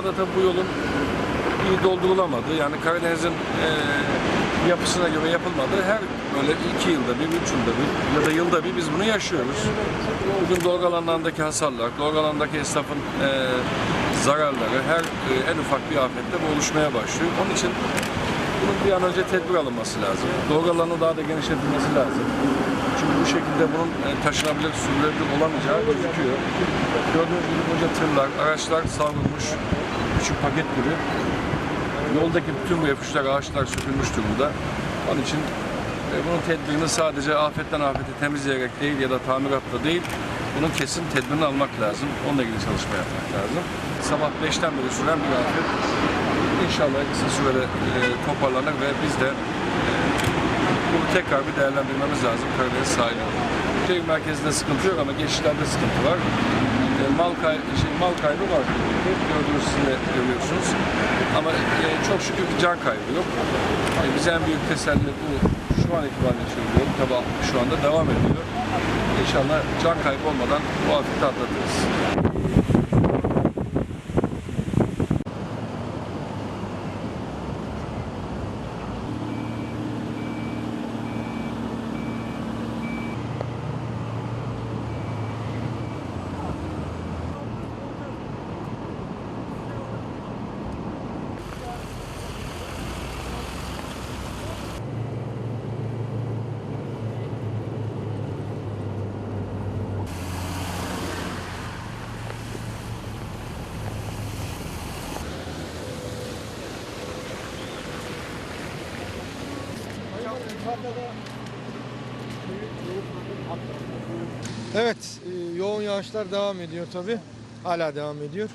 Anda tabii bu yolun iyi doldurulamadı. Yani Karadeniz'in e, yapısına göre yapılmadı. Her böyle iki yılda bir, üç yılda bir ya da yılda bir biz bunu yaşıyoruz. Bugün dolgu alanlarındaki hasarlar, dolgu alanındaki esnafın e, zararları her e, en ufak bir afette bu oluşmaya başlıyor. Onun için bunun bir an önce tedbir alınması lazım. Dolgu alanı daha da genişletilmesi lazım. Çünkü bu şekilde bunun e, taşınabilir, sürülebilir olamayacağı gözüküyor. Gördüğünüz gibi bunca tırlar, araçlar savrulmuş, küçük paket gibi. Yoldaki bütün bu yapışlar, ağaçlar sökülmüş durumda. Onun için e, bunun tedbirini sadece afetten afete temizleyerek değil ya da tamiratla değil, bunun kesin tedbirini almak lazım. Onunla ilgili çalışma yapmak lazım. Sabah 5'ten beri süren bir afet. İnşallah kısa sürede e, toparlanır ve biz de e, bunu tekrar bir değerlendirmemiz lazım Karadeniz sahili. Şehir merkezinde sıkıntı yok ama geçişlerde sıkıntı var. E, mal, kay şey, mal kaybı var. Gördüğünüz siz de görüyorsunuz. Ama e, çok şükür bir can kaybı yok. E, bize en büyük teselli bu şu an itibariyle söylüyorum. Tabii şu anda devam ediyor. İnşallah can kaybı olmadan bu afeti atlatırız. Evet, e, yoğun yağışlar devam ediyor tabi. Hala devam ediyor.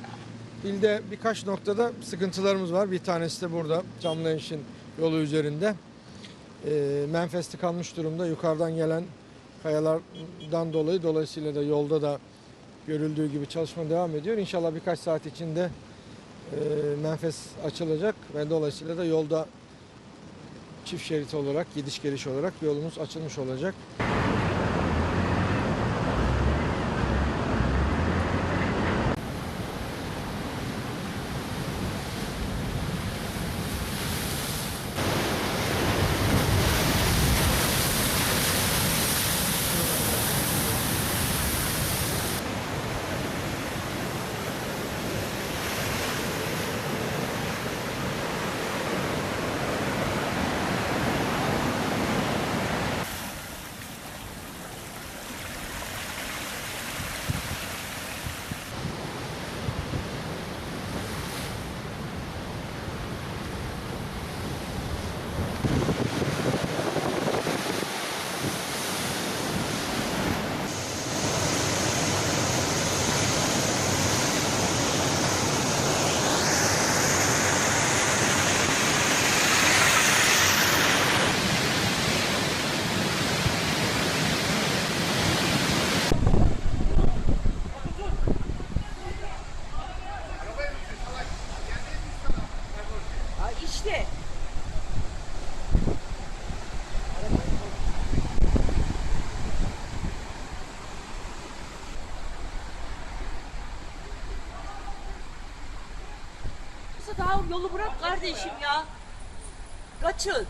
İlde birkaç noktada sıkıntılarımız var. Bir tanesi de burada, Camlıenşin yolu üzerinde. E, Menfez tıkanmış durumda. Yukarıdan gelen kayalardan dolayı, dolayısıyla da yolda da görüldüğü gibi çalışma devam ediyor. İnşallah birkaç saat içinde e, Menfez açılacak ve dolayısıyla da yolda çift şerit olarak, gidiş geliş olarak yolumuz açılmış olacak. Kısa daha yolu bırak kardeşim ya. Kaçın.